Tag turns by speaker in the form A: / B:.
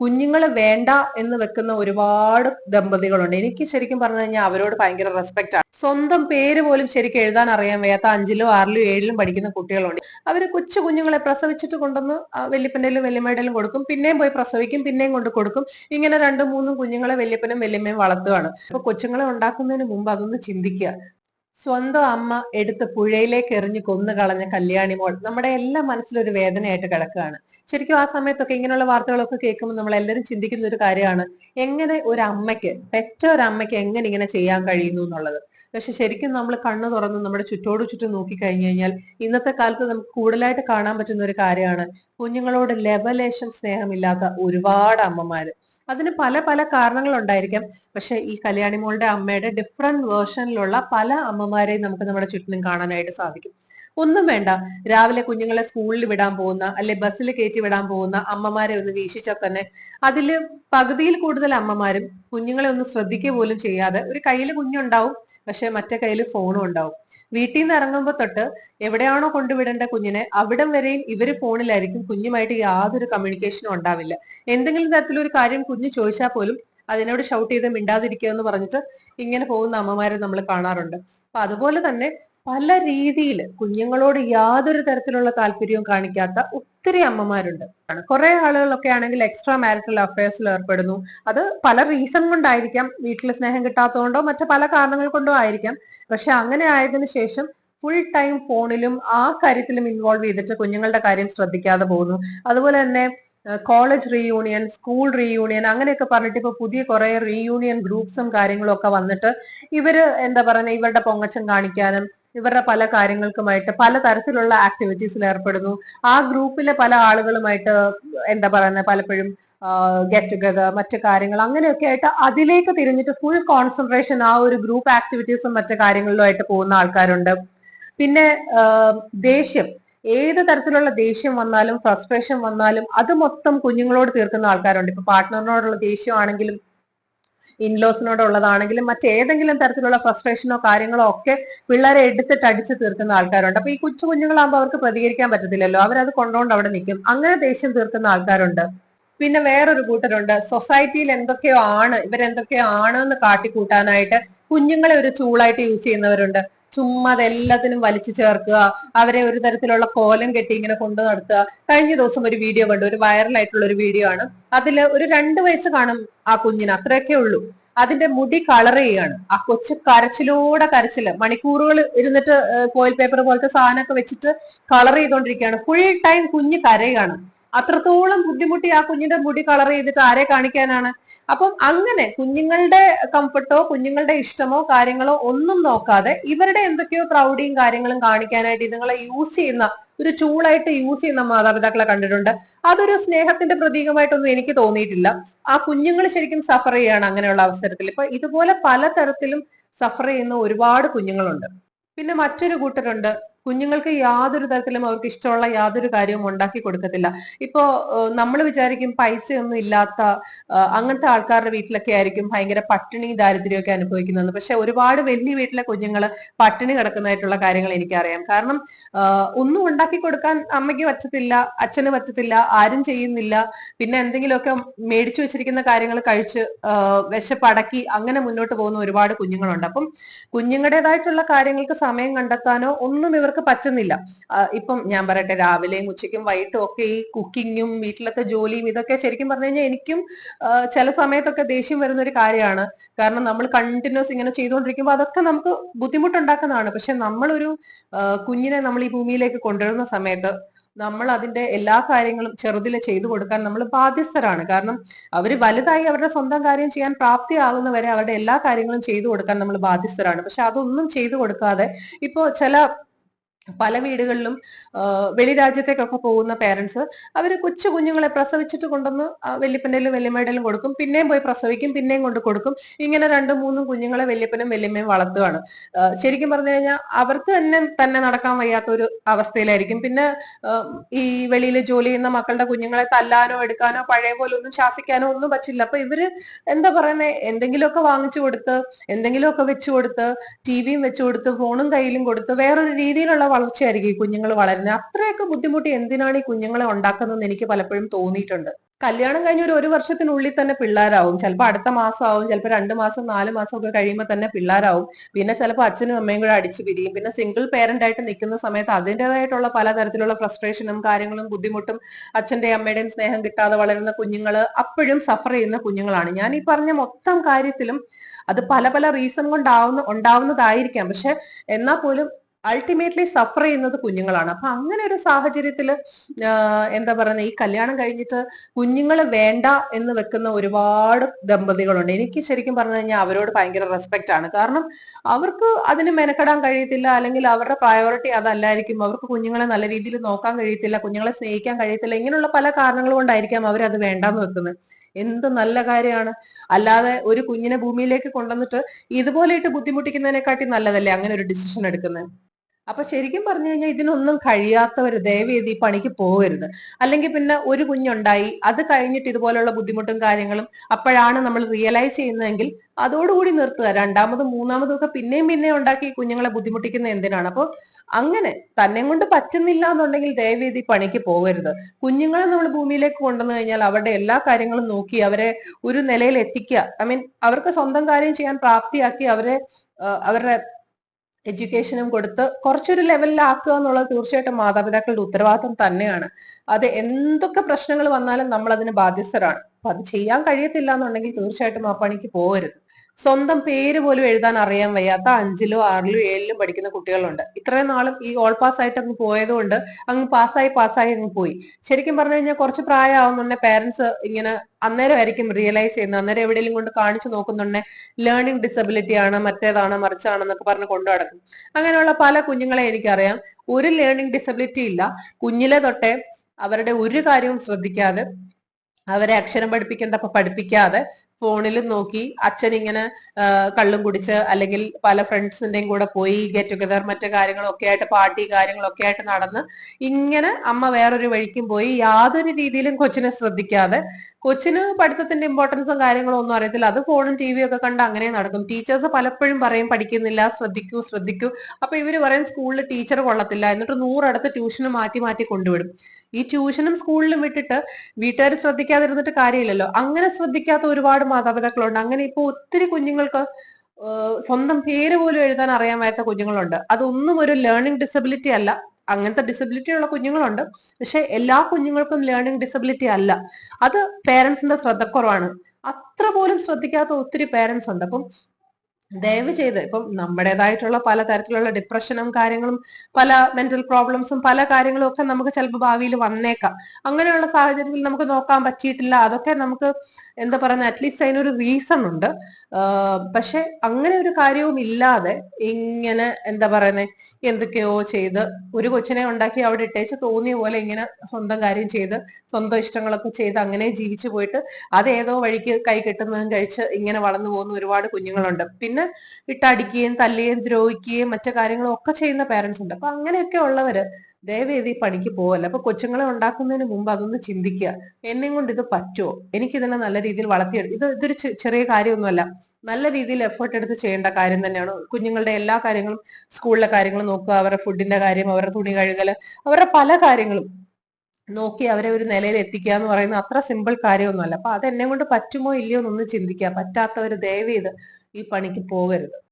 A: കുഞ്ഞുങ്ങളെ വേണ്ട എന്ന് വെക്കുന്ന ഒരുപാട് ദമ്പതികളുണ്ട്. എനിക്ക് ശരിക്കും പറഞ്ഞു കഴിഞ്ഞാൽ അവരോട് ഭയങ്കര റെസ്പെക്റ്റ് ആണ്. സ്വന്തം പേര് പോലും ശരിക്കും എഴുതാൻ അറിയാൻ വയ്യാത്ത അഞ്ചിലും ആറിലും ഏഴിലും പഠിക്കുന്ന കുട്ടികളുണ്ട്. അവർ കൊച്ചു കുഞ്ഞുങ്ങളെ പ്രസവിച്ചിട്ട് കൊണ്ടുവന്ന് വല്യപ്പന്റെലും വല്യമ്മയുടെയും കൊടുക്കും. പിന്നെയും പോയി പ്രസവിക്കും പിന്നെയും കൊണ്ട് കൊടുക്കും. ഇങ്ങനെ രണ്ടും മൂന്നും കുഞ്ഞുങ്ങളെ വല്യപ്പനും വല്യമ്മയും വളർത്തുകയാണ് അപ്പൊ കൊച്ചുങ്ങളെ ഉണ്ടാക്കുന്നതിന് മുമ്പ് അതൊന്ന് ചിന്തിക്കുക. സ്വന്തം അമ്മ എടുത്ത് പുഴയിലേക്ക് എറിഞ്ഞ് കൊന്നു കളഞ്ഞ കല്യാണി മോൾ നമ്മുടെ എല്ലാ മനസ്സിലൊരു വേദനയായിട്ട് കിടക്കുകയാണ്. ശരിക്കും ആ സമയത്തൊക്കെ ഇങ്ങനെയുള്ള വാർത്തകളൊക്കെ കേൾക്കുമ്പോൾ നമ്മൾ എല്ലാവരും ചിന്തിക്കുന്ന ഒരു കാര്യമാണ് എങ്ങനെ ഒരു അമ്മയ്ക്ക് പെറ്റ ഒരു അമ്മയ്ക്ക് എങ്ങനെ ഇങ്ങനെ ചെയ്യാൻ കഴിയുന്നു എന്നുള്ളത്. പക്ഷെ ശരിക്കും നമ്മൾ കണ്ണു തുറന്ന് നമ്മുടെ ചുറ്റോട് ചുറ്റും നോക്കി കഴിഞ്ഞു കഴിഞ്ഞാൽ ഇന്നത്തെ കാലത്ത് നമുക്ക് കൂടുതലായിട്ട് കാണാൻ പറ്റുന്ന ഒരു കാര്യമാണ് കുഞ്ഞുങ്ങളോട് ലവലേശം സ്നേഹമില്ലാത്ത ഒരുപാട് അമ്മമാര്. അതിന് പല പല കാരണങ്ങൾ ഉണ്ടായിരിക്കാം പക്ഷെ ഈ കല്യാണി മോളുടെ അമ്മയുടെ ഡിഫറെന്റ് വേർഷനിലുള്ള പല അമ്മമാരെയും നമുക്ക് നമ്മുടെ ചുറ്റിനും കാണാനായിട്ട് സാധിക്കും. ഒന്നും വേണ്ട. രാവിലെ കുഞ്ഞുങ്ങളെ സ്കൂളിൽ വിടാൻ പോകുന്ന അല്ലെ ബസ്സിൽ കയറ്റി വിടാൻ പോകുന്ന അമ്മമാരെ ഒന്ന് വീക്ഷിച്ചാൽ തന്നെ അതിൽ പകുതിയിൽ കൂടുതൽ അമ്മമാരും കുഞ്ഞുങ്ങളെ ഒന്ന് ശ്രദ്ധിക്കുക പോലും ചെയ്യാതെ ഒരു കയ്യിൽ കുഞ്ഞുണ്ടാവും പക്ഷെ മറ്റേ കയ്യിൽ ഫോണും ഉണ്ടാവും. വീട്ടിൽ നിന്ന് ഇറങ്ങുമ്പോൾ തൊട്ട് എവിടെയാണോ കൊണ്ടുവിടേണ്ട കുഞ്ഞിനെ അവിടം വരെയും ഇവർ ഫോണിലായിരിക്കും കുഞ്ഞുമായിട്ട് യാതൊരു കമ്മ്യൂണിക്കേഷനും ഉണ്ടാവില്ല. എന്തെങ്കിലും തരത്തിലൊരു കാര്യം കുഞ്ഞ് ചോദിച്ചാൽ പോലും അതിനോട് ഷൗട്ട് ചെയ്ത് മിണ്ടാതിരിക്കുക എന്ന് പറഞ്ഞിട്ട് ഇങ്ങനെ പോകുന്ന അമ്മമാരെ നമ്മൾ കാണാറുണ്ട്. അപ്പൊ അതുപോലെ തന്നെ പല രീതിയിൽ കുഞ്ഞുങ്ങളോട് യാതൊരു തരത്തിലുള്ള താല്പര്യവും കാണിക്കാത്ത ഒത്തിരി അമ്മമാരുണ്ട്. കുറെ ആളുകളൊക്കെ ആണെങ്കിൽ എക്സ്ട്രാ മാരിറ്റൽ അഫയേഴ്സിൽ ഏർപ്പെടുന്നു. അത് പല റീസൺ കൊണ്ടായിരിക്കാം. വീട്ടിൽ സ്നേഹം കിട്ടാത്തതുകൊണ്ടോ മറ്റു പല കാരണങ്ങൾ കൊണ്ടോ ആയിരിക്കാം. പക്ഷെ അങ്ങനെ ആയതിനു ശേഷം ഫുൾ ടൈം ഫോണിലും ആ കാര്യത്തിലും ഇൻവോൾവ് ചെയ്തിട്ട് കുഞ്ഞുങ്ങളുടെ കാര്യം ശ്രദ്ധിക്കാതെ പോകുന്നു. അതുപോലെ തന്നെ കോളേജ് റീയൂണിയൻ സ്കൂൾ റീയൂണിയൻ അങ്ങനെയൊക്കെ പറഞ്ഞിട്ട് ഇപ്പൊ പുതിയ കുറെ റീയൂണിയൻ ഗ്രൂപ്പ്സും കാര്യങ്ങളും ഒക്കെ വന്നിട്ട് ഇവർ എന്താ പറയുക ഇവരുടെ പൊങ്ങച്ചം കാണിക്കാനും ഇവരുടെ പല കാര്യങ്ങൾക്കുമായിട്ട് പല തരത്തിലുള്ള ആക്ടിവിറ്റീസിൽ ഏർപ്പെടുന്നു. ആ ഗ്രൂപ്പിലെ പല ആളുകളുമായിട്ട് എന്താ പറയുന്നത് പലപ്പോഴും ഗെറ്റ് ടുഗദർ മറ്റു കാര്യങ്ങൾ അങ്ങനെയൊക്കെ ആയിട്ട് അതിലേക്ക് തിരിഞ്ഞിട്ട് ഫുൾ കോൺസെൻട്രേഷൻ ആ ഒരു ഗ്രൂപ്പ് ആക്ടിവിറ്റീസും മറ്റു കാര്യങ്ങളിലുമായിട്ട് പോകുന്ന ആൾക്കാരുണ്ട്. പിന്നെ ദേഷ്യം. ഏത് തരത്തിലുള്ള ദേഷ്യം വന്നാലും ഫ്രസ്ട്രേഷൻ വന്നാലും അത് മൊത്തം കുഞ്ഞുങ്ങളോട് തീർക്കുന്ന ആൾക്കാരുണ്ട്. ഇപ്പൊ പാർട്ട്ണറിനോടുള്ള ദേഷ്യമാണെങ്കിലും ഇൻലോസിനോടുള്ളതാണെങ്കിലും മറ്റേതെങ്കിലും തരത്തിലുള്ള ഫ്രസ്ട്രേഷനോ കാര്യങ്ങളോ ഒക്കെ പിള്ളേരെ എടുത്തിട്ട് അടിച്ചു തീർക്കുന്ന ആൾക്കാരുണ്ട്. അപ്പൊ ഈ കൊച്ചു കുഞ്ഞുങ്ങളാകുമ്പോൾ അവർക്ക് പ്രതികരിക്കാൻ പറ്റത്തില്ലല്ലോ. അവരത് കൊണ്ടുകൊണ്ട് അവിടെ നിൽക്കും. അങ്ങനെ ദേഷ്യം തീർക്കുന്ന ആൾക്കാരുണ്ട്. പിന്നെ വേറൊരു കൂട്ടരുണ്ട്. സൊസൈറ്റിയിൽ എന്തൊക്കെയോ ആണ് ഇവരെന്തൊക്കെയോ ആണ് എന്ന് കാട്ടിക്കൂട്ടാനായിട്ട് കുഞ്ഞുങ്ങളെ ഒരു ചൂളായിട്ട് യൂസ് ചെയ്യുന്നവരുണ്ട്. ചുമ്മാ അതെല്ലാത്തിനും വലിച്ചു ചേർക്കുക അവരെ ഒരു തരത്തിലുള്ള കോലം കെട്ടി ഇങ്ങനെ കൊണ്ടു നടത്തുക. കഴിഞ്ഞ ദിവസം ഒരു വീഡിയോ കണ്ടു ഒരു വൈറൽ ആയിട്ടുള്ള ഒരു വീഡിയോ ആണ്. അതിൽ ഒരു രണ്ട് വയസ്സ് കാണും ആ കുഞ്ഞിന് അത്രയൊക്കെ ഉള്ളൂ. അതിന്റെ മുടി കളർ ചെയ്യാണ്. ആ കൊച്ചു കരച്ചിലൂടെ കരച്ചിൽ മണിക്കൂറുകൾ ഇരുന്നിട്ട് കോയിൽ പേപ്പർ പോലത്തെ സാധനമൊക്കെ വെച്ചിട്ട് കളർ ചെയ്തോണ്ടിരിക്കുകയാണ്. ഫുൾ ടൈം കുഞ്ഞ് കരയാണ്. അത്രത്തോളം ബുദ്ധിമുട്ടി ആ കുഞ്ഞിന്റെ മുടി കളർ ചെയ്തിട്ട് ആരെ കാണിക്കാനാണ്? അപ്പം അങ്ങനെ കുഞ്ഞുങ്ങളുടെ കംഫർട്ടോ കുഞ്ഞുങ്ങളുടെ ഇഷ്ടമോ കാര്യങ്ങളോ ഒന്നും നോക്കാതെ ഇവരുടെ എന്തൊക്കെയോ പ്രൗഡിയും കാര്യങ്ങളും കാണിക്കാനായിട്ട് ഇതുങ്ങളെ യൂസ് ചെയ്യുന്ന ഒരു ടൂളായിട്ട് യൂസ് ചെയ്യുന്ന മാതാപിതാക്കളെ കണ്ടിട്ടുണ്ട്. അതൊരു സ്നേഹത്തിന്റെ പ്രതീകമായിട്ടൊന്നും എനിക്ക് തോന്നിയിട്ടില്ല. ആ കുഞ്ഞുങ്ങൾ ശരിക്കും സഫർ ചെയ്യാണ് അങ്ങനെയുള്ള അവസരത്തിൽ. ഇപ്പൊ ഇതുപോലെ പലതരത്തിലും സഫർ ചെയ്യുന്ന ഒരുപാട് കുഞ്ഞുങ്ങളുണ്ട്. പിന്നെ മറ്റൊരു കൂട്ടരുണ്ട്. കുഞ്ഞുങ്ങൾക്ക് യാതൊരു തരത്തിലും അവർക്ക് ഇഷ്ടമുള്ള യാതൊരു കാര്യവും ഉണ്ടാക്കി കൊടുക്കത്തില്ല. ഇപ്പോ നമ്മൾ വിചാരിക്കും പൈസയൊന്നും ഇല്ലാത്ത അങ്ങനത്തെ ആൾക്കാരുടെ വീട്ടിലൊക്കെ ആയിരിക്കും ഭയങ്കര പട്ടിണി ദാരിദ്ര്യമൊക്കെ അനുഭവിക്കുന്നത് പക്ഷെ ഒരുപാട് വലിയ വീട്ടിലെ കുഞ്ഞുങ്ങൾ പട്ടിണി കിടക്കുന്നതായിട്ടുള്ള കാര്യങ്ങൾ എനിക്കറിയാം. കാരണം ഒന്നും ഉണ്ടാക്കി കൊടുക്കാൻ അമ്മയ്ക്ക് പറ്റത്തില്ല അച്ഛന് പറ്റത്തില്ല ആരും ചെയ്യുന്നില്ല. പിന്നെ എന്തെങ്കിലുമൊക്കെ മേടിച്ചു വെച്ചിരിക്കുന്ന കാര്യങ്ങൾ കഴിച്ച് വിശപ്പടക്കി അങ്ങനെ മുന്നോട്ട് പോകുന്ന ഒരുപാട് കുഞ്ഞുങ്ങളുണ്ട്. അപ്പം കുഞ്ഞുങ്ങളുടേതായിട്ടുള്ള കാര്യങ്ങൾക്ക് സമയം കണ്ടെത്താനോ ഒന്നും ഇവർക്ക് അവർക്ക് പറ്റുന്നില്ല. ഇപ്പം ഞാൻ പറയട്ടെ രാവിലെയും ഉച്ചയ്ക്കും വൈകിട്ടും ഒക്കെ ഈ കുക്കിങ്ങും വീട്ടിലത്തെ ജോലിയും ഇതൊക്കെ ശരിക്കും പറഞ്ഞു കഴിഞ്ഞാൽ എനിക്കും ചില സമയത്തൊക്കെ ദേഷ്യം വരുന്ന ഒരു കാര്യമാണ്. കാരണം നമ്മൾ കണ്ടിന്യൂസ് ഇങ്ങനെ ചെയ്തുകൊണ്ടിരിക്കുമ്പോൾ അതൊക്കെ നമുക്ക് ബുദ്ധിമുട്ടുണ്ടാക്കുന്നതാണ്. പക്ഷെ നമ്മളൊരു കുഞ്ഞിനെ നമ്മൾ ഈ ഭൂമിയിലേക്ക് കൊണ്ടുവരുന്ന സമയത്ത് നമ്മൾ അതിന്റെ എല്ലാ കാര്യങ്ങളും ചെറുതിൽ ചെയ്തു കൊടുക്കാൻ നമ്മൾ ബാധ്യസ്ഥരാണ്. കാരണം അവർ വലുതായി അവരുടെ സ്വന്തം കാര്യം ചെയ്യാൻ പ്രാപ്തിയാകുന്നവരെ അവരുടെ എല്ലാ കാര്യങ്ങളും ചെയ്തു കൊടുക്കാൻ നമ്മൾ ബാധ്യസ്ഥരാണ്. പക്ഷെ അതൊന്നും ചെയ്തു കൊടുക്കാതെ ഇപ്പോ ചില പല വീടുകളിലും വെളി രാജ്യത്തേക്കൊക്കെ പോകുന്ന പേരൻസ് അവർ കൊച്ചു കുഞ്ഞുങ്ങളെ പ്രസവിച്ചിട്ട് കൊണ്ടുവന്ന് വല്യപ്പന്റെലും വല്യമ്മയുടെയും കൊടുക്കും. പിന്നെയും പോയി പ്രസവിക്കും പിന്നെയും കൊണ്ട് കൊടുക്കും. ഇങ്ങനെ രണ്ടും മൂന്നും കുഞ്ഞുങ്ങളെ വല്യപ്പനും വല്യമ്മയും വളർത്തുകയാണ്. ശരിക്കും പറഞ്ഞു കഴിഞ്ഞാൽ അവർക്ക് തന്നെ തന്നെ നടക്കാൻ വയ്യാത്ത ഒരു അവസ്ഥയിലായിരിക്കും. പിന്നെ ഈ വെളിയിൽ ജോലി ചെയ്യുന്ന മക്കളുടെ കുഞ്ഞുങ്ങളെ തല്ലാനോ എടുക്കാനോ പഴയ പോലെ ഒന്നും ശാസിക്കാനോ ഒന്നും പറ്റില്ല. അപ്പൊ ഇവർ എന്താ പറയുന്നത് എന്തെങ്കിലുമൊക്കെ വാങ്ങിച്ചു കൊടുത്ത് എന്തെങ്കിലുമൊക്കെ വെച്ചു കൊടുത്ത് ടി വിയും വെച്ചു കൊടുത്ത് ഫോണും കയ്യിലും കൊടുത്ത് വേറൊരു രീതിയിലുള്ള വളർച്ചയായിരിക്കും ഈ കുഞ്ഞുങ്ങൾ വളരുന്നത്. അത്രയൊക്കെ ബുദ്ധിമുട്ട് എന്തിനാണ് ഈ കുഞ്ഞുങ്ങളെ ഉണ്ടാക്കുന്നതെന്ന് എനിക്ക് പലപ്പോഴും തോന്നിയിട്ടുണ്ട്. കല്യാണം കഴിഞ്ഞ ഒരു ഒരു വർഷത്തിനുള്ളിൽ തന്നെ പിള്ളേരാവും. ചിലപ്പോൾ അടുത്ത മാസം ആവും ചിലപ്പോൾ രണ്ട് മാസം നാല് മാസം ഒക്കെ കഴിയുമ്പോൾ തന്നെ പിള്ളേരാവും. പിന്നെ ചിലപ്പോൾ അച്ഛനും അമ്മയും കൂടെ അടിച്ചു പിരിയും. പിന്നെ സിംഗിൾ പേരന്റ് ആയിട്ട് നിൽക്കുന്ന സമയത്ത് അതിന്റെതായിട്ടുള്ള പലതരത്തിലുള്ള ഫ്രസ്ട്രേഷനും കാര്യങ്ങളും ബുദ്ധിമുട്ടും അച്ഛന്റെയും അമ്മയുടെയും സ്നേഹം കിട്ടാതെ വളരുന്ന കുഞ്ഞുങ്ങൾ അപ്പോഴും സഫർ ചെയ്യുന്ന കുഞ്ഞുങ്ങളാണ്. ഞാൻ ഈ പറഞ്ഞ മൊത്തം കാര്യത്തിലും അത് പല പല റീസൺ കൊണ്ടാവുന്ന ഉണ്ടാവുന്നതായിരിക്കാം. പക്ഷെ എന്നാൽ പോലും അൾട്ടിമേറ്റ്ലി സഫർ ചെയ്യുന്നത് കുഞ്ഞുങ്ങളാണ്. അപ്പൊ അങ്ങനെ ഒരു സാഹചര്യത്തിൽ എന്താ പറയുന്നത് ഈ കല്യാണം കഴിഞ്ഞിട്ട് കുഞ്ഞുങ്ങൾ വേണ്ട എന്ന് വെക്കുന്ന ഒരുപാട് ദമ്പതികളുണ്ട്. എനിക്ക് ശരിക്കും പറഞ്ഞു കഴിഞ്ഞാൽ അവരോട് ഭയങ്കര റെസ്പെക്റ്റ് ആണ്. കാരണം അവർക്ക് അതിന് മെനക്കെടാൻ കഴിയത്തില്ല അല്ലെങ്കിൽ അവരുടെ പ്രയോറിറ്റി അതല്ലായിരിക്കും. അവർക്ക് കുഞ്ഞുങ്ങളെ നല്ല രീതിയിൽ നോക്കാൻ കഴിയത്തില്ല കുഞ്ഞുങ്ങളെ സ്നേഹിക്കാൻ കഴിയത്തില്ല ഇങ്ങനെയുള്ള പല കാരണങ്ങൾ കൊണ്ടായിരിക്കാം അവർ അത് വേണ്ടാന്ന് വെക്കുന്നത്. എന്ത് നല്ല കാര്യമാണ്. അല്ലാതെ ഒരു കുഞ്ഞിനെ ഭൂമിയിലേക്ക് കൊണ്ടുവന്നിട്ട് ഇതുപോലെ ഇട്ട് ബുദ്ധിമുട്ടിക്കുന്നതിനെക്കാട്ടി നല്ലതല്ലേ അങ്ങനെ ഒരു ഡിസിഷൻ എടുക്കുന്നത്? അപ്പൊ ശരിക്കും പറഞ്ഞു കഴിഞ്ഞാൽ ഇതിനൊന്നും കഴിയാത്തവർ ദയവേദി ഈ പണിക്ക് പോകരുത്. അല്ലെങ്കിൽ പിന്നെ ഒരു കുഞ്ഞുണ്ടായി അത് കഴിഞ്ഞിട്ട് ഇതുപോലുള്ള ബുദ്ധിമുട്ടും കാര്യങ്ങളും അപ്പോഴാണ് നമ്മൾ റിയലൈസ് ചെയ്യുന്നതെങ്കിൽ അതോടുകൂടി നിർത്തുക. രണ്ടാമതും മൂന്നാമതും ഒക്കെ പിന്നെയും പിന്നെയും ഉണ്ടാക്കി കുഞ്ഞുങ്ങളെ ബുദ്ധിമുട്ടിക്കുന്ന എന്തിനാണ്? അപ്പോൾ അങ്ങനെ തന്നെ കൊണ്ട് പറ്റുന്നില്ല എന്നുണ്ടെങ്കിൽ ദയവേദി പണിക്ക് പോകരുത്. കുഞ്ഞുങ്ങളെ നമ്മൾ ഭൂമിയിലേക്ക് കൊണ്ടുവന്നു കഴിഞ്ഞാൽ അവരുടെ എല്ലാ കാര്യങ്ങളും നോക്കി അവരെ ഒരു നിലയിൽ എത്തിക്കുക ഐ മീൻ അവർക്ക് സ്വന്തം കാര്യം ചെയ്യാൻ പ്രാപ്തിയാക്കി അവരെ അവരുടെ എഡ്യൂക്കേഷനും കൊടുത്ത് കുറച്ചൊരു ലെവലിലാക്കുക എന്നുള്ളത് തീർച്ചയായിട്ടും മാതാപിതാക്കളുടെ ഉത്തരവാദിത്വം തന്നെയാണ്. അത് എന്തൊക്കെ പ്രശ്നങ്ങൾ വന്നാലും നമ്മൾ അതിന് ബാധ്യസ്ഥരാണ്. അപ്പൊ അത് ചെയ്യാൻ കഴിയത്തില്ല എന്നുണ്ടെങ്കിൽ തീർച്ചയായിട്ടും ആ പണിക്ക് പോകരുത് സ്വന്തം പേര് പോലും എഴുതാൻ അറിയാൻ വയ്യാത്ത അഞ്ചിലോ ആറിലോ ഏഴിലും പഠിക്കുന്ന കുട്ടികളുണ്ട്. ഇത്രയും നാളും ഈ ഓൾ പാസ് ആയിട്ട് അങ്ങ് പോയതുകൊണ്ട് അങ്ങ് പാസ്സായി പാസ്സായി അങ്ങ് പോയി. ശരിക്കും പറഞ്ഞു കഴിഞ്ഞാൽ കുറച്ച് പ്രായമാവുന്നുണ്ടെ പേരൻസ് ഇങ്ങനെ അന്നേരം അന്നേരമായിരിക്കും റിയലൈസ് ചെയ്യുന്നത്. അന്നേരം എവിടെയെങ്കിലും കൊണ്ട് കാണിച്ചു നോക്കുന്നുണ്ടെ ലേണിംഗ് ഡിസബിലിറ്റി ആണ് മറ്റേതാണ് മറിച്ചാണെന്നൊക്കെ പറഞ്ഞ് കൊണ്ടു നടക്കും. അങ്ങനെയുള്ള പല കുഞ്ഞുങ്ങളെ എനിക്കറിയാം. ഒരു ലേണിംഗ് ഡിസബിലിറ്റി ഇല്ല. കുഞ്ഞിലെ തൊട്ടെ അവരുടെ ഒരു കാര്യവും ശ്രദ്ധിക്കാതെ അവരെ അക്ഷരം പഠിപ്പിക്കേണ്ടപ്പോ പഠിപ്പിക്കാതെ ഫോണിലും നോക്കി അച്ഛൻ ഇങ്ങനെ കള്ളും കുടിച്ച് അല്ലെങ്കിൽ പല ഫ്രണ്ട്സിന്റെയും കൂടെ പോയി ഗെറ്റ് ടുഗദർ മറ്റു കാര്യങ്ങളൊക്കെ ആയിട്ട് പാർട്ടി കാര്യങ്ങളൊക്കെ ആയിട്ട് നടന്ന് ഇങ്ങനെ അമ്മ വേറൊരു വഴിക്കും പോയി യാതൊരു രീതിയിലും കൊച്ചിനെ ശ്രദ്ധിക്കാതെ കൊച്ചിന് പഠിത്തത്തിന്റെ ഇമ്പോർട്ടൻസും കാര്യങ്ങളും ഒന്നും അറിയത്തില്ല. അത് ഫോണും ടി വിയും ഒക്കെ കണ്ട് അങ്ങനെ നടക്കും. ടീച്ചേഴ്സ് പലപ്പോഴും പറയും പഠിക്കുന്നില്ല ശ്രദ്ധിക്കൂ ശ്രദ്ധിക്കൂ. അപ്പൊ ഇവർ പറയും സ്കൂളിൽ ടീച്ചർ കൊള്ളത്തില്ല. എന്നിട്ട് നൂറടുത്ത് ട്യൂഷന് മാറ്റി മാറ്റി കൊണ്ടുവിടും. ഈ ട്യൂഷനും സ്കൂളിലും വിട്ടിട്ട് വീട്ടുകാർ ശ്രദ്ധിക്കാതിരുന്നിട്ട് കാര്യമില്ലല്ലോ. അങ്ങനെ ശ്രദ്ധിക്കാത്ത ഒരുപാട് മാതാപിതാക്കളുണ്ട്. അങ്ങനെ ഇപ്പൊ ഒത്തിരി കുഞ്ഞുങ്ങൾക്ക് സ്വന്തം പേര് പോലും എഴുതാൻ അറിയാൻ വയ്യാത്ത കുഞ്ഞുങ്ങളുണ്ട്. അതൊന്നും ഒരു ലേണിംഗ് ഡിസബിലിറ്റി അല്ല. അങ്ങനത്തെ ഡിസബിലിറ്റി ഉള്ള കുഞ്ഞുങ്ങളുണ്ട്. പക്ഷെ എല്ലാ കുഞ്ഞുങ്ങൾക്കും ലേണിംഗ് ഡിസബിലിറ്റി അല്ല. അത് പേരൻസിന്റെ ശ്രദ്ധക്കുറവാണ്. അത്ര പോലും ശ്രദ്ധിക്കാത്ത ഒത്തിരി പേരൻസ് ഉണ്ട്. അപ്പം ദയവ് ചെയ്ത് ഇപ്പം നമ്മുടേതായിട്ടുള്ള പല തരത്തിലുള്ള ഡിപ്രഷനും കാര്യങ്ങളും പല മെന്റൽ പ്രോബ്ലംസും പല കാര്യങ്ങളും ഒക്കെ നമുക്ക് ചിലപ്പോൾ ഭാവിയിൽ വന്നേക്കാം. അങ്ങനെയുള്ള സാഹചര്യത്തിൽ നമുക്ക് നോക്കാൻ പറ്റിയിട്ടില്ല. അതൊക്കെ നമുക്ക് എന്താ പറയുന്നത് അറ്റ്ലീസ്റ്റ് അതിനൊരു റീസൺ ഉണ്ട്. പക്ഷെ അങ്ങനെ ഒരു കാര്യവും ഇല്ലാതെ ഇങ്ങനെ എന്താ പറയുന്നത് എന്തൊക്കെയോ ചെയ്ത് ഒരു കൊച്ചിനെ ഉണ്ടാക്കി അവിടെ ഇട്ടേച്ച് തോന്നിയ പോലെ ഇങ്ങനെ സ്വന്തം കാര്യം ചെയ്ത് സ്വന്തം ഇഷ്ടങ്ങളൊക്കെ ചെയ്ത് അങ്ങനെ ജീവിച്ചു പോയിട്ട് അത് ഏതോ വഴിക്ക് കൈ കെട്ടുന്നതും കഴിച്ച് ഇങ്ങനെ വളർന്നു പോകുന്ന ഒരുപാട് കുഞ്ഞുങ്ങളുണ്ട്. പിന്നെ ഇട്ടടിക്കുകയും തല്ലുകയും ദ്രോഹിക്കുകയും മറ്റു കാര്യങ്ങളും ഒക്കെ ചെയ്യുന്ന പേരൻസ് ഉണ്ട്. അപ്പൊ അങ്ങനെയൊക്കെ ഉള്ളവര് ദയവേദി പണിക്ക് പോവല്ല. അപ്പൊ കൊച്ചുങ്ങളെ ഉണ്ടാക്കുന്നതിന് മുമ്പ് അതൊന്ന് ചിന്തിക്കുക. എന്നെ കൊണ്ട് ഇത് പറ്റുമോ എനിക്കിതിനെ നല്ല രീതിയിൽ വളർത്തിയെടുക്കും ഇത് ഇതൊരു ചെറിയ കാര്യമൊന്നുമല്ല. നല്ല രീതിയിൽ എഫേർട്ട് എടുത്ത് ചെയ്യേണ്ട കാര്യം തന്നെയാണ്. കുഞ്ഞുങ്ങളുടെ എല്ലാ കാര്യങ്ങളും സ്കൂളിലെ കാര്യങ്ങളും നോക്കുക അവരുടെ ഫുഡിന്റെ കാര്യം അവരുടെ തുണി കഴുകൽ അവരുടെ പല കാര്യങ്ങളും നോക്കി അവരെ ഒരു നിലയിൽ എത്തിക്കുക എന്ന് പറയുന്ന അത്ര സിമ്പിൾ കാര്യമൊന്നുമല്ല. അപ്പൊ അത് എന്നെ കൊണ്ട് പറ്റുമോ ഇല്ലയോ എന്നൊന്ന് ചിന്തിക്കുക. പറ്റാത്തവര് ദയവ് ചെയ്ത് ഈ പണിക്ക് പോകരുത്.